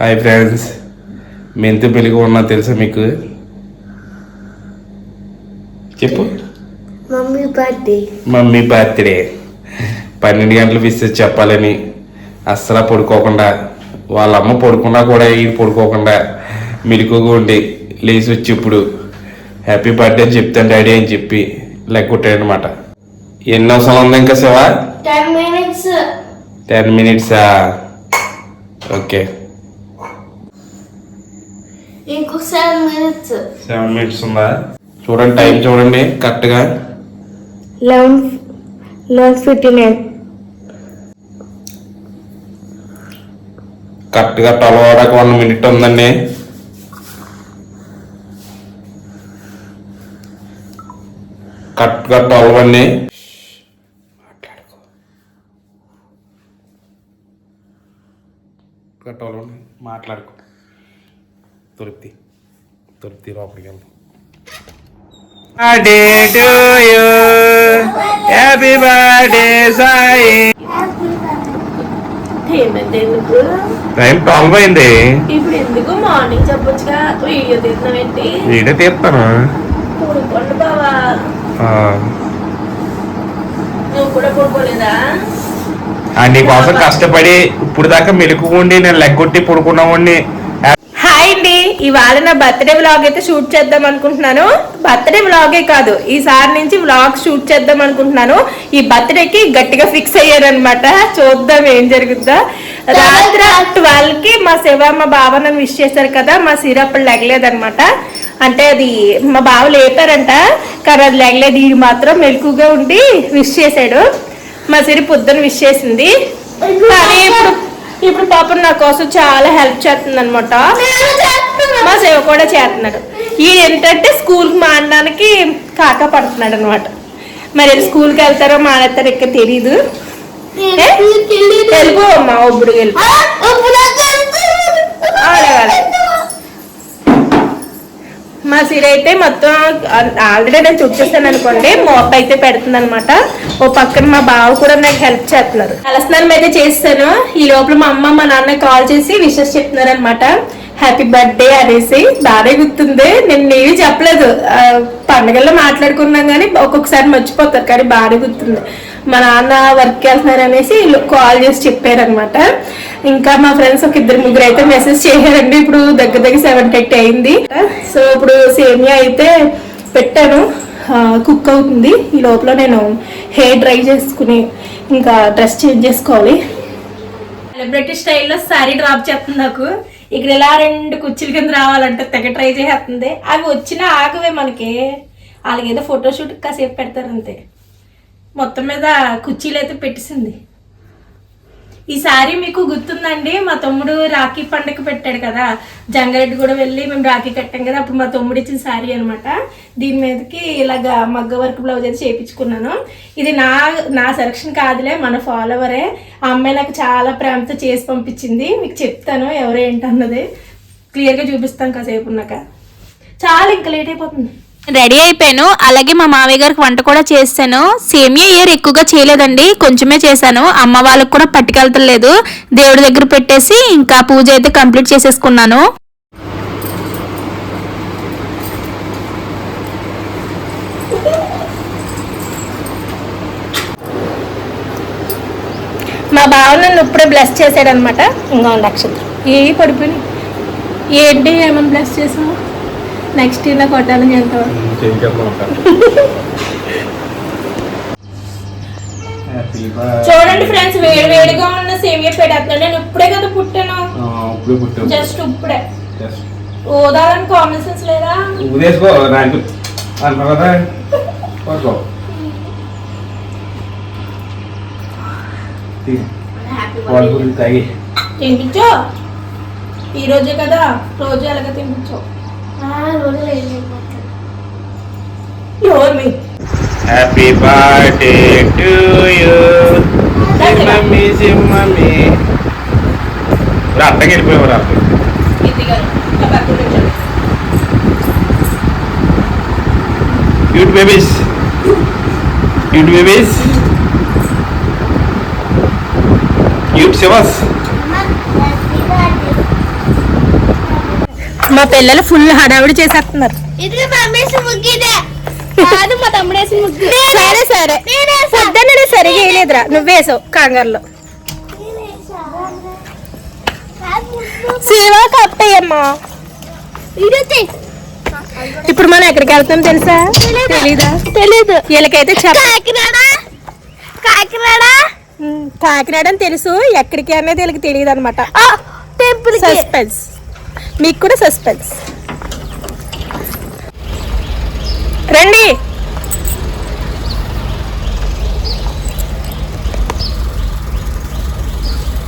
Hi friends మెంతి పెళ్ళికి ఉన్నా తెలుసా మీకు? చెప్పు. Mummy birthday. Mummy birthday. పన్నెండు గంటలు విసిస్ చెప్పాలని. అస్సలు పడుకోకుండా. వాళ్ళ అమ్మ పడుకున్నా కూడా ఇది పడుకోకుండా మెలుకుగా ఉండి లేచి వచ్చి ఇప్పుడు హ్యాపీ బర్త్డే అని చెప్తాను డాడీ అని చెప్పి లెక్కొట్టాడనమాట ఎన్ని అవసరం ఉంది ఇంకా శివ? టెన్ మినిట్సా? ఓకే. ఇంకో సెవెన్ మినిట్స్. సెవెన్ మినిట్స్ ఉందా? చూడండి టైం చూడండి కరెక్ట్గా లెవెన్ లెవెన్ ఫిఫ్టీ నైన్. కరెక్ట్గా ట్వెల్వ్ అవడానికి వన్ మినిట్ ఉందండి. కరెక్ట్గా ట్వెల్వ్ అండి మాట్లాడుకో. ట్వెల్వ్ అండి మాట్లాడుకో. తొలిపి తొలిపి లోపలికి వెళ్దాం. To you happy birthday Sai ఏమైంది ఎందుకు టైం ట్వెల్వ్ అయింది ఇప్పుడు ఎందుకు మార్నింగ్ చెప్పొచ్చుగా. వీడియో తీస్తున్నావేంటి వీడియో తీస్తాను? పడుకోండి బావా. ఆ, నువ్వు కూడా పడుకోలేదా? ఆ, నీకోసం కష్టపడి ఇప్పుడు దాకా మెలకు ఉండి నేను లెగ్గొట్టి అండి ఇవాళ నా బర్త్డే వ్లాగ్ అయితే షూట్ చేద్దాం అనుకుంటున్నాను. బర్త్డే వ్లాగే కాదు ఈసారి నుంచి వ్లాగ్ షూట్ చేద్దాం అనుకుంటున్నాను. ఈ బర్త్డేకి గట్టిగా ఫిక్స్ అయ్యారనమాట చూద్దాం ఏం జరుగుద్దా. రాత్రి ట్వెల్వ్కి మా శివ మా బావ నన్ను విష్ చేశారు కదా మా సిర అప్పుడు లెగలేదనమాట అంటే అది మా బావ లేపారంట కానీ అది లెగలేదు. ఇది మాత్రం మెలకుగా ఉండి విష్ చేశాడు. మా సిరి పొద్దున విష్ చేసింది. కానీ ఇప్పుడు ఇప్పుడు పాపం నా కోసం చాలా హెల్ప్ చేస్తుంది అనమాట మా సేవ కూడా చేస్తున్నాడు. ఈ ఏంటంటే స్కూల్కి మానడానికి కాక పడుతున్నాడు అనమాట మరి స్కూల్కి వెళ్తారో మానేస్తారో ఇక్కడ తెలీదు? వెళ్ళిపో అమ్మా ఒప్పుడు ఆడేవాళ్ళ. మా సిర అయితే మొత్తం ఆల్రెడీ నేను చూపిస్తాను అనుకోండి మోప్ అయితే పెడుతుంది అనమాట ఓ పక్కన మా బావ కూడా నాకు హెల్ప్ చేస్తున్నారు. తలస్నానం అయితే చేస్తాను ఈ లోపల మా అమ్మ మా నాన్న కాల్ చేసి విషెస్ చెప్తున్నారు అనమాట హ్యాపీ బర్త్డే అనేసి. బాగా గుర్తుంది. నేను నేవి చెప్పలేదు. పండగల్లో మాట్లాడుకున్నాం కానీ ఒక్కొక్కసారి మర్చిపోతారు కానీ బాగా గుర్తుంది. మా నాన్న వర్క్ వెళ్తున్నారు అనేసి కాల్ చేసి చెప్పారనమాట ఇంకా మా ఫ్రెండ్స్ ఒక ఇద్దరు ముగ్గురు అయితే మెసేజ్ చేశారండి. ఇప్పుడు దగ్గర దగ్గర సెవెన్ థర్టీ అయింది. సో ఇప్పుడు సేమియా అయితే పెట్టాను. కుక్ అవుతుంది. ఈ లోపల నేను హెయిర్ డ్రై చేసుకుని ఇంకా డ్రెస్ చేంజ్ చేసుకోవాలి. సెలబ్రిటీ స్టైల్లో శారీ డ్రాప్ చేస్తుంది నాకు. ఇక్కడ ఇలా రెండు కుర్చీల కింద రావాలంటే తెగ ట్రై చేస్తుంది అవి వచ్చినా ఆగవే మనకి. వాళ్ళకేదో ఫోటోషూట్ కాసేపు పెడతారు అంతే. మొత్తం మీద కుర్చీలు అయితే పెట్టేసింది. ఈ సారీ మీకు గుర్తుందండి? మా తమ్ముడు రాఖీ పండగ పెట్టాడు కదా. జంగారెడ్డి కూడా వెళ్ళి మేము రాఖీ కట్టాం కదా. అప్పుడు మా తమ్ముడు ఇచ్చిన శారీ అనమాట దీని మీదకి ఇలాగా మగ్గ వర్క్ బ్లౌజ్ అయితే చేయించుకున్నాను ఇది నా నా సెలక్షన్ కాదులే మన ఫాలోవరే ఆ అమ్మాయి నాకు చాలా ప్రేమతో చేసి పంపించింది. మీకు చెప్తాను ఎవరేంటన్నది క్లియర్గా చూపిస్తాను కాసేపు ఉన్నాక. చాలా ఇంకా లేట్ అయిపోతుంది. రెడీ అయిపోయాను. అలాగే మా మామయ్య గారికి వంట కూడా చేశాను సేమియా ఇయర్ ఎక్కువగా చేయలేదండి. కొంచెమే చేశాను. అమ్మ వాళ్ళకి కూడా పట్టుకెళ్తలేదు. దేవుడి దగ్గర పెట్టేసి ఇంకా పూజ అయితే కంప్లీట్ చేసేసుకున్నాను. మా బావ నన్ను ఇప్పుడే బ్లెస్ చేశాడు అనమాట ఇంకా నక్షత్రం ఏ పడిపోయినాయి. ఏంటి ఏమని బ్లెస్ చేసావు? నెక్స్ట్ ఇలా కొట్టాలని చెప్తావా? చూడండి ఫ్రెండ్స్ వేడి వేడిగా ఉన్న సేమియా పెట్టేస్తున్నాను నేను ఇప్పుడే కదా పుట్టాను. జస్ట్ ఇప్పుడే ఓదాలని కామన్ సెన్స్ లేదా? ఉదేసుకో నాకు అన్నా కదా? పడుకో తినిపించో. ఈ రోజే కదా రోజు ఎలాగ తినిపించో. ఎవరు మీ happy birthday to you mummy mummy అత్తకి వెళ్ళిపోయావు అత్త కీర్తి గారు నా పక్కన కూర్చోండి. Cute babies cute babies cute she was మా పిల్లలు ఫుల్ హడావిడి చేసేస్తున్నారు. సరే సరే. పొద్దున్న నేను సరిగా వేయలేదురా. నువ్వేసావు కంగారులో. శివ కప్పయ్యమ్మా. ఇప్పుడు మనం ఎక్కడికి వెళ్తాం తెలుసా? తెలీదా? తెలీదు? వీళ్ళకైతే కాకినాడ. కాకినాడ. అని తెలుసు. ఎక్కడికి అనేది వీళ్ళకి తెలియదు అనమాట టెంపుల్ సస్పెన్స్ మీకు కూడా సస్పెన్స్ రండి.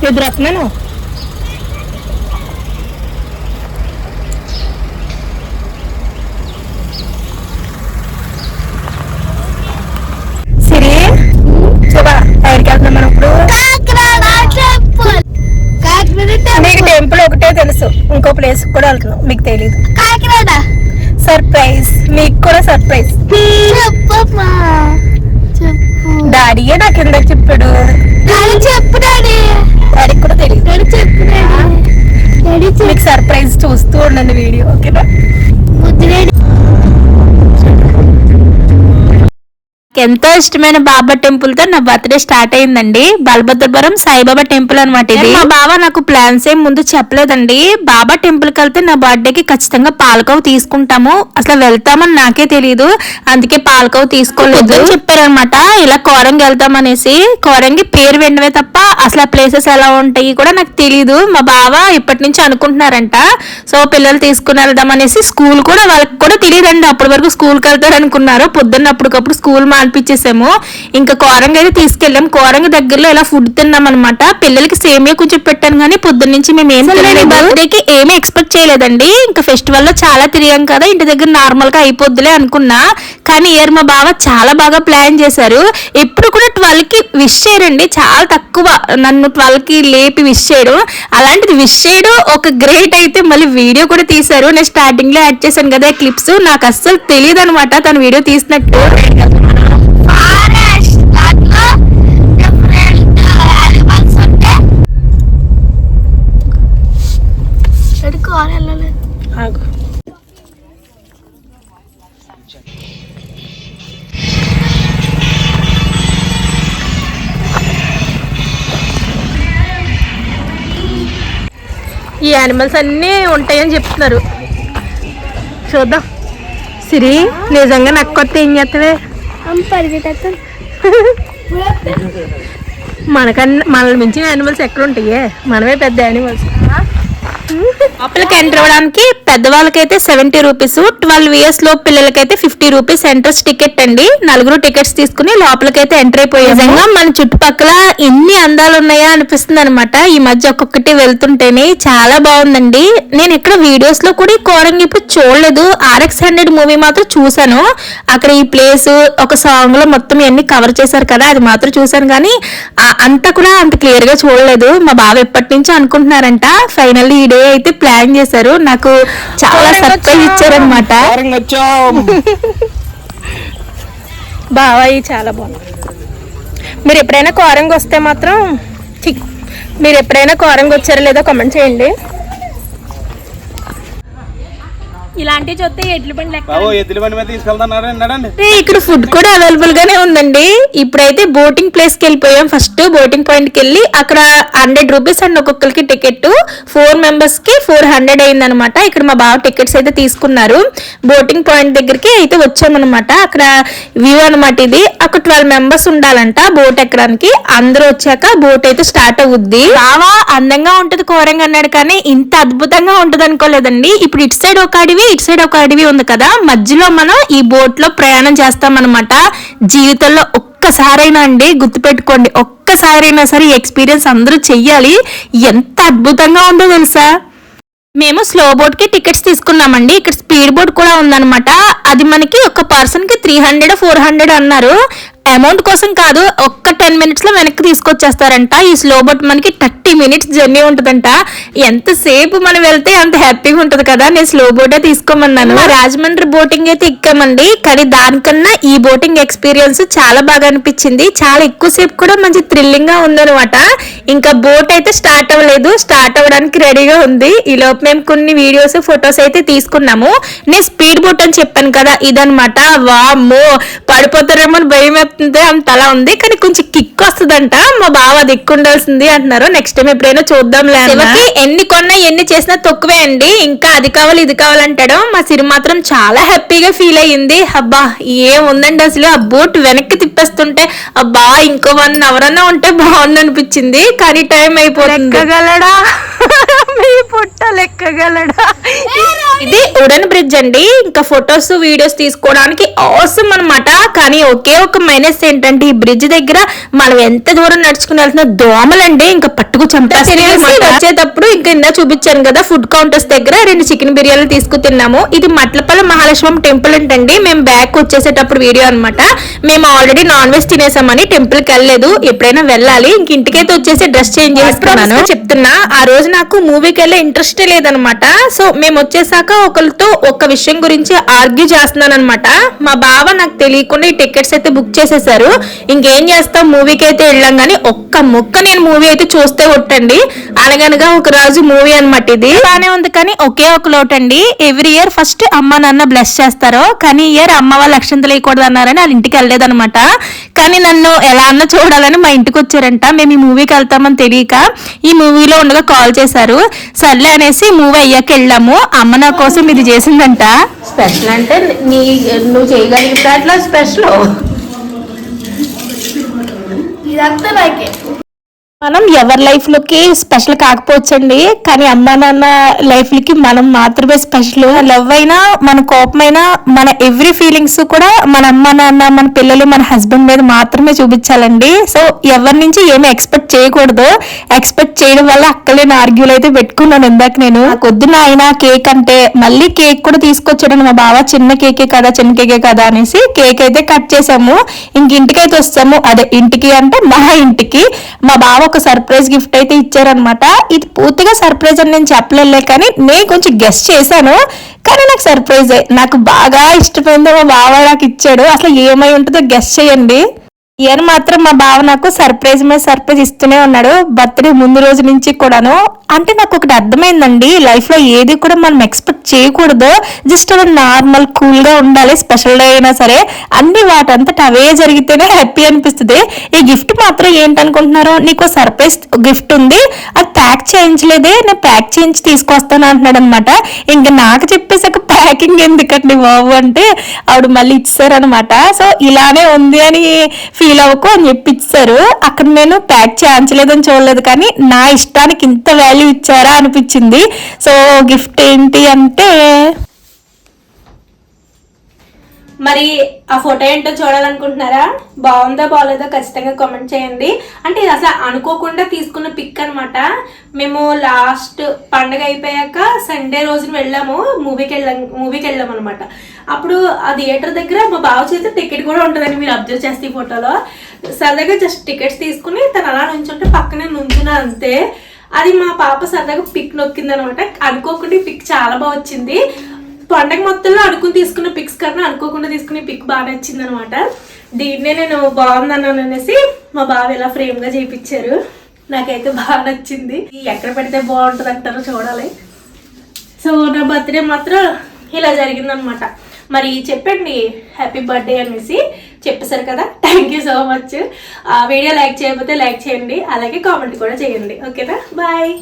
ఎదురు వస్తున్నాను సిరి చూడా ఎక్కడికి వెళ్తున్నాం మనం ఇప్పుడు కాకినాడ టెంపుల్ కాకినాడ మీకు టెంపుల్ ఒకటే తెలుసు ఇంకో ప్లేస్ కూడా వెళ్తున్నాం. మీకు తెలియదు సర్ప్రైజ్ మీకు కూడా సర్ప్రైజ్ డాడీయే నాకు కింద చెప్పాడు. చెప్పు డాడీ. కూడా తెలియదు డాడీ చెప్పు డాడీ. డాడీ చెప్పు మీకు సర్ప్రైజ్ చూస్తూ ఉండండి వీడియో ఓకేనా? ఎంతో ఇష్టమైన బాబా టెంపుల్తో నా బర్త్డే స్టార్ట్ అయిందండి. బలభద్రపురం సాయిబాబా టెంపుల్ అనమాట ఇది. మా బాబా నాకు ప్లాన్స్ ఏం ముందు చెప్పలేదండి. బాబా టెంపుల్కి వెళ్తే నా బర్త్డే కి ఖచ్చితంగా పాలకవ తీసుకుంటాము. అసలు వెళ్తామని నాకే తెలియదు అందుకే పాలకవ తీసుకోలేదు. చెప్పారనమాట ఇలా కోరంగి వెళ్తామనేసి కోరంగి పేరు వినవే తప్ప అసలు ఆ ప్లేసెస్ ఎలా ఉంటాయి కూడా నాకు తెలియదు మా బావ ఇప్పటి నుంచి అనుకుంటున్నారంట. సో పిల్లలు తీసుకుని వెళ్దాం అనేసి స్కూల్ కూడా వాళ్ళకి కూడా తెలియదండి అప్పటి వరకు స్కూల్కి వెళ్తారు అనుకున్నారు. పొద్దున్న అప్పటికప్పుడు స్కూల్ మానిపించేసాము. ఇంకా కోరంగ అయితే తీసుకెళ్ళాం. కోరంగ దగ్గరలో ఇలా ఫుడ్ తిన్నాం అనమాట పిల్లలకి సేమియా కొంచెం పెట్టాను కానీ పొద్దున్న నుంచి మేము ఏం బర్త్డేకి ఏమీ ఎక్స్పెక్ట్ చేయలేదండి. ఇంకా ఫెస్టివల్లో చాలా తిరిగాం కదా. ఇంటి దగ్గర నార్మల్గా అయిపోద్దులే అనుకున్నా. కానీ ఇయర్ మా బావ చాలా బాగా ప్లాన్ చేశారు. ఎప్పుడు కూడా ట్వెల్వ్కి విష్ చేయరండి. చాలా తక్కువ. నన్ను ట్వెల్వ్కి లేపి విష్ చేయడం అలాంటిది విష్ చేయడం. ఒక గ్రేట్ అయితే మళ్ళీ వీడియో కూడా తీశారు. నేను స్టార్టింగ్లో యాడ్ చేశాను కదా క్లిప్స్. నాకు అస్సలు తెలియదు అనమాట తను వీడియో తీసినట్టు. ఈ యానిమల్స్ అన్నీ ఉంటాయని చెప్తున్నారు. చూద్దాం. సిరి నిజంగా నాకు కొత్త ఏం చేస్తావే? మనకన్నా మనల్ని మించిన యానిమల్స్ ఎక్కడ ఉంటాయే మనమే పెద్ద యానిమల్స్ లోపలికి ఎంటర్ అవ్వడానికి పెద్దవాళ్ళకైతే సెవెంటీ రూపీస్ ట్వెల్వ్ ఇయర్స్లో పిల్లలకైతే ఫిఫ్టీ రూపీస్ ఎంట్రన్స్ టికెట్ అండి. నలుగురు టికెట్స్ తీసుకుని లోపలికైతే ఎంటర్ అయిపోయే విధంగా మన చుట్టుపక్కల ఎన్ని అందాలు ఉన్నాయా అనిపిస్తుంది అనమాట ఈ మధ్య ఒక్కొక్కటి వెళ్తుంటేనే చాలా బాగుందండి. నేను ఇక్కడ వీడియోస్లో కూడా ఈ కోరంగి ఇప్పుడు చూడలేదు. ఆర్ఎక్స్ హండ్రెడ్ మూవీ మాత్రం చూసాను అక్కడ ఈ ప్లేస్ ఒక సాంగ్లో మొత్తం ఇవన్నీ కవర్ చేశారు కదా అది మాత్రం చూసాను కానీ అంతా కూడా అంత క్లియర్గా చూడలేదు. మా బావ ఎప్పటి నుంచో అనుకుంటున్నారంట ఫైనల్లీ ఈ డే అయితే ప్లాన్ చేశారు. నాకు చాలా సర్ప్రైజ్ ఇచ్చారనమాట ఇవి చాలా బాగుంది మీరు ఎప్పుడైనా కోరంగి వస్తే మాత్రం మీరు ఎప్పుడైనా కోరంగి వచ్చారో లేదో కామెంట్ చేయండి. ఇలాంటివి చూస్తే ఎడ్లు బండి లెక్క బాబు ఎద్దుల బండి మీద తీసుకెళ్తున్నారు? ఇక్కడ ఫుడ్ కూడా అవైలబుల్ గానే ఉందండి. ఇప్పుడైతే బోటింగ్ ప్లేస్కి వెళ్ళిపోయాం. ఫస్ట్ బోటింగ్ పాయింట్కి వెళ్ళి అక్కడ హండ్రెడ్ రూపీస్ అండ్ ఒక్కొక్కరికి టికెట్ ఫోర్ మెంబర్స్కి ఫోర్ హండ్రెడ్ అయింది అనమాట ఇక్కడ మా బావ టికెట్స్ అయితే తీసుకున్నారు. బోటింగ్ పాయింట్ దగ్గరికి అయితే వచ్చామన్నమాట అక్కడ వ్యూ అన్నమాట ఇది. ఒక ట్వెల్వ్ మెంబర్స్ ఉండాలంట బోట్ ఎక్కడానికి. అందరూ వచ్చాక బోట్ అయితే స్టార్ట్ అవుద్ది. బావా అందంగా ఉంటది కోరంగా అన్నాడు కానీ ఇంత అద్భుతంగా ఉంటది అనుకోలేదండి ఇప్పుడు ఇటు సైడ్ ఒక అడవి ఇటు సైడ్ ఒక అడవి ఉంది కదా మధ్యలో మనం ఈ బోట్లో ప్రయాణం చేస్తామన్నమాట. జీవితంలో ఒక్కసారైనా అండి గుర్తుపెట్టుకోండి ఒక్కసారైనా సరే ఈ ఎక్స్పీరియన్స్ అందరూ చెయ్యాలి. ఎంత అద్భుతంగా ఉందో తెలుసా? మేము స్లో బోట్కి టికెట్స్ తీసుకున్నామండి. ఇక్కడ స్పీడ్ బోట్ కూడా ఉందన్నమాట. అది మనకి ఒక పర్సన్కి త్రీ హండ్రెడ్ ఫోర్ హండ్రెడ్ అన్నారు. అమౌంట్ కోసం కాదు ఒక్క టెన్ మినిట్స్లో వెనక్కి తీసుకొచ్చేస్తారంట. ఈ స్లో బోట్ మనకి థర్టీ మినిట్స్ జర్నీ ఉంటదంట. ఎంతసేపు మనం వెళ్తే అంత హ్యాపీగా ఉంటది కదా. నేను స్లో బోటే తీసుకోమన్నాను. రాజమండ్రి బోటింగ్ అయితే ఎక్కామండి. కానీ దానికన్నా ఈ బోటింగ్ ఎక్స్పీరియన్స్ చాలా బాగా అనిపించింది. చాలా ఎక్కువసేపు కూడా మంచి థ్రిల్లింగ్గా ఉందన్నమాట. ఇంకా బోట్ అయితే స్టార్ట్ అవ్వలేదు. స్టార్ట్ అవ్వడానికి రెడీగా ఉంది. ఈ లోపు మేము కొన్ని వీడియోస్ ఫొటోస్ అయితే తీసుకున్నాము. నేను స్పీడ్ బోట్ అని చెప్పాను కదా ఇదనమాట వామ్మో పడిపోతారేమో అని భయం వేస్తుంది అంత అలా ఉంది కానీ కొంచెం కిక్ వస్తుందంట. మా బావ ఉండాల్సింది అంటున్నారు. నెక్స్ట్ టైం ఎప్పుడైనా చూద్దాంలే శివకి ఎన్ని కొన్నా ఎన్ని చేసినా తక్కువే అండి. ఇంకా అది కావాలి ఇది కావాలంటాడు. మా సిరి మాత్రం చాలా హ్యాపీగా ఫీల్ అయ్యింది. అబ్బా ఏముందండి అసలు? ఆ బోట్ వెనక్కి తిప్పేస్తుంటే అబ్బా ఇంకో వన్ అవర్ అన్నా ఉంటే బాగుంది అనిపించింది. కానీ టైం అయిపోతుంది. లెక్కగలడా? మీ పుట్ట లెక్కగలడా? ఇది ఉడన్ బ్రిడ్జ్ అండి. ఇంకా ఫొటోస్ వీడియోస్ తీసుకోవడానికి అవసరం అన్నమాట. కానీ ఒకే ఒక మైనస్ ఏంటంటే ఈ బ్రిడ్జ్ దగ్గర మనం ఎంత దూరం నడుచుకుని వెళ్తున్నా దోమలండి. ఇంకా పట్టుకు చంపేసి వచ్చేటప్పుడు ఇంకా ఇందా చూపించాను కదా ఫుడ్ కౌంటర్స్ దగ్గర రెండు చికెన్ బిర్యానీలు తీసుకు తిన్నాము ఇది మట్లపల్లి మహాలక్ష్మి టెంపుల్ అంటండి. మేము బ్యాక్ వచ్చేసేటప్పుడు వీడియో అన్నమాట. మేము ఆల్రెడీ నాన్ వెజ్ తినేసామని టెంపుల్కి వెళ్ళలేదు. ఎప్పుడైనా వెళ్ళాలి. ఇంక ఇంటికైతే వచ్చేసి డ్రెస్ చేంజ్ చేసుకున్నాను. చెప్తున్నా ఆ రోజు నాకు మూవీకి వెళ్ళే ఇంట్రెస్ట్ లేదనమాట సో మేము వచ్చేసాక ఒకరితో ఒక విషయం గురించి ఆర్గ్యూ చేస్తున్నాను అనమాట మా బావ నాకు తెలియకుండా ఈ టికెట్స్ అయితే బుక్ చేసేసారు ఇంకేం చేస్తాం? మూవీకి అయితే వెళ్ళాం కానీ ఒక్క ముక్క నేను మూవీ అయితే చూస్తే కొట్టండి అనగనగా ఒక రోజు మూవీ అనమాట ఇది. బానే ఉంది కానీ ఒకే ఒక లోటు అండి ఎవ్రీ ఇయర్ ఫస్ట్ అమ్మ నాన్న బ్లెస్ చేస్తారు కానీ ఇయర్ అమ్మ వాళ్ళు అక్షంతలు వేయకూడదు అన్నారని వాళ్ళ ఇంటికి వెళ్ళలేదన్నమాట. కానీ నన్ను ఎలా అన్నా చూడాలని మా ఇంటికి వచ్చారంట. మేము ఈ మూవీకి వెళ్తామని తెలియక ఈ మూవీలో ఉండగా కాల్ చేశారు. సర్లే అనేసి మూవీ అయ్యాక వెళ్ళాము. అమ్మ నా కోసం ఇది చేసిందంట. స్పెషల్ అంటే నీ నువ్వు చేయగలిగితే అట్లా స్పెషల్ ఇదంతా నాకే మనం ఎవరి లైఫ్లోకి స్పెషల్ కాకపోవచ్చండి. కానీ అమ్మ నాన్న లైఫ్లకి మనం మాత్రమే స్పెషల్ లవ్ అయినా మన కోపమైనా మన ఎవ్రీ ఫీలింగ్స్ కూడా మన అమ్మ నాన్న మన పిల్లలు మన హస్బెండ్ మీద మాత్రమే చూపించాలండి. సో ఎవరి నుంచి ఏమి ఎక్స్పెక్ట్ చేయకూడదు. ఎక్స్పెక్ట్ చేయడం వల్ల అక్కలేని ఆర్గ్యూలు అయితే పెట్టుకున్నాను ఇందాక నేను. కొద్ది ఆయన కేక్ అంటే మళ్ళీ కేక్ కూడా తీసుకొచ్చాడు మా బావ. చిన్న కేకే కదా చిన్న కేకే కదా అనేసి కేక్ అయితే కట్ చేసాము ఇంక ఇంటికైతే వస్తాము. అదే ఇంటికి అంటే మా ఇంటికి. మా బావ ఒక సర్ప్రైజ్ గిఫ్ట్ అయితే ఇచ్చారనమాట ఇది పూర్తిగా సర్ప్రైజ్ అని నేను చెప్పలేలే కానీ నేను కొంచెం గెస్ట్ చేశాను. కానీ నాకు సర్ప్రైజే నాకు బాగా ఇష్టమైంది మా బావ నాకు ఇచ్చాడు. అసలు ఏమై ఉంటుందో గెస్ట్ చేయండి. ఇయర్ మాత్రం మా బావ నాకు సర్ప్రైజ్ మీద సర్ప్రైజ్ ఇస్తూనే ఉన్నాడు. బర్త్డే ముందు రోజు నుంచి కూడాను. అంటే నాకు ఒకటి అర్థమైందండి. లైఫ్లో ఏది కూడా మనం ఎక్స్పెక్ట్ చేయకూడదు. జస్ట్ అలా నార్మల్ కూల్గా ఉండాలి. స్పెషల్ డే అయినా సరే. అన్ని వాటంతట అవే జరిగితేనే హ్యాపీ అనిపిస్తుంది. ఈ గిఫ్ట్ మాత్రం ఏంటనుకుంటున్నారు నీకు సర్ప్రైజ్ గిఫ్ట్ ఉంది. అది ప్యాక్ చేయించలేదే. నేను ప్యాక్ చేయించి తీసుకొస్తాను అంటున్నాడు అనమాట ఇంకా నాకు చెప్పేసాక ప్యాకింగ్ ఎందుకండి బాబు అంటే ఆవిడ మళ్ళీ ఇచ్చారనమాట సో ఇలానే ఉంది అని ఫీల్ అవ్వకు అని చెప్పి ఇచ్చారు. అక్కడ నేను ప్యాక్ చేయించలేదని చూడలేదు కానీ నా ఇష్టానికి ఇంత వాల్యూ ఇచ్చారా అనిపించింది. సో గిఫ్ట్ ఏంటి అంటే మరి ఆ ఫోటో ఏంటో చూడాలనుకుంటున్నారా? బాగుందా బాగలేదో ఖచ్చితంగా కామెంట్ చేయండి. అంటే ఇది అసలు అనుకోకుండా తీసుకున్న పిక్ అనమాట మేము లాస్ట్ పండగ అయిపోయాక సండే రోజున వెళ్ళాము మూవీకి వెళ్ళాం మూవీకి వెళ్ళాం అనమాట అప్పుడు ఆ థియేటర్ దగ్గర మా బావ చేతి టికెట్ కూడా ఉంటుందని మీరు అబ్జర్వ్ చేస్తే ఈ ఫోటోలో సరదాగా జస్ట్ టికెట్స్ తీసుకుని తను అలా నుంచుంటే పక్కనే నుంచున్నా అంతే. అది మా పాప సరదాగా పిక్ నొక్కింది అనమాట అనుకోకుండా పిక్ చాలా బాగా వచ్చింది. పండగ మొత్తంలో అనుకుని తీసుకున్న పిక్స్ కన్నా అనుకోకుండా తీసుకునే పిక్ బాగా నచ్చింది అనమాట దీన్నే నేను బాగుందన్నాను అనేసి మా బావ ఇలా ఫ్రేమ్గా చేయించారు నాకైతే బాగా నచ్చింది. ఎక్కడ పెడితే బాగుంటుంది అంటారో చూడాలి. సో నా బర్త్డే మాత్రం ఇలా జరిగిందనమాట మరి చెప్పండి హ్యాపీ బర్త్డే అనేసి చెప్పేశారు కదా? థ్యాంక్ యూ సో మచ్ ఆ వీడియో లైక్ చేయకపోతే లైక్ చేయండి. అలాగే కామెంట్ కూడా చేయండి. ఓకేనా బాయ్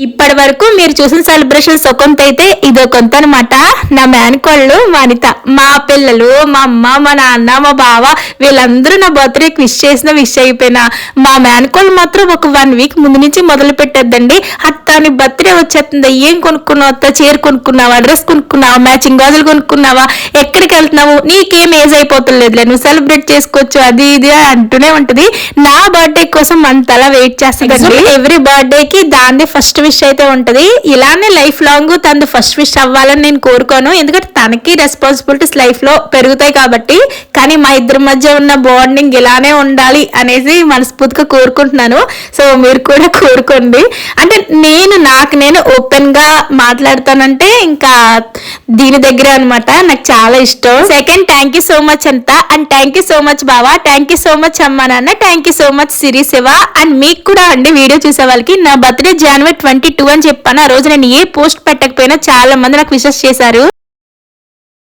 ఇప్పటి వరకు మీరు చూసిన సెలబ్రేషన్ సొకొంత అయితే ఇదో కొంత అనమాట నా మేనకోళ్ళు మా అనిత మా పిల్లలు మా అమ్మ మా నాన్న మా బావ వీళ్ళందరూ నా బర్త్డేకి విష్ చేసిన విష్ అయిపోయినా. మా మేనకోళ్ళు మాత్రం ఒక వన్ వీక్ ముందు నుంచి మొదలు పెట్టేద్దండి ఆ అత్త నీ బర్త్డే వచ్చేస్తుంది. ఏం కొనుక్కున్నావు? అత్త చీర కొనుక్కున్నావా? డ్రెస్ కొనుక్కున్నావా? మ్యాచింగ్ గాజులు కొనుక్కున్నావా? ఎక్కడికి వెళ్తున్నావు? నీకేం ఏజ్ అయిపోతుందిలే నువ్వు సెలబ్రేట్ చేసుకోవచ్చు అది ఇది అంటూనే ఉంటది. నా బర్త్డే కోసం అంతలా వెయిట్ చేస్తుంది. ఎవ్రీ బర్త్డే కి దాన్ని ఫస్ట్ విష్ అయితే ఉంటది. ఇలానే లైఫ్ లాంగ్ తనది ఫస్ట్ విష్ అవ్వాలని నేను కోరుకోను. ఎందుకంటే తనకి రెస్పాన్సిబిలిటీస్ లైఫ్లో పెరుగుతాయి కాబట్టి. కానీ మా ఇద్దరి మధ్య ఉన్న బాండింగ్ ఇలానే ఉండాలి అనేసి మనస్ఫూర్తిగా కోరుకుంటున్నాను. సో మీరు కూడా కోరుకోండి. అంటే నేను నేను నాకు నేను ఓపెన్గా మాట్లాడతానంటే ఇంకా దీని దగ్గర అనమాట నాకు చాలా ఇష్టం. Second thank you so much అంత. And thank you so much బావా. థ్యాంక్ యూ సో మచ్ అమ్మ నాన్న. Thank you so much Siri Shiva. And మీకు కూడా అండి వీడియో చూసే వాళ్ళకి నా బర్త్డే జనవరి ట్వంటీ టూ అని చెప్పాను. ఆ రోజు నేను ఏ పోస్ట్ పెట్టకపోయినా చాలా మంది నాకు విషెస్ చేశారు.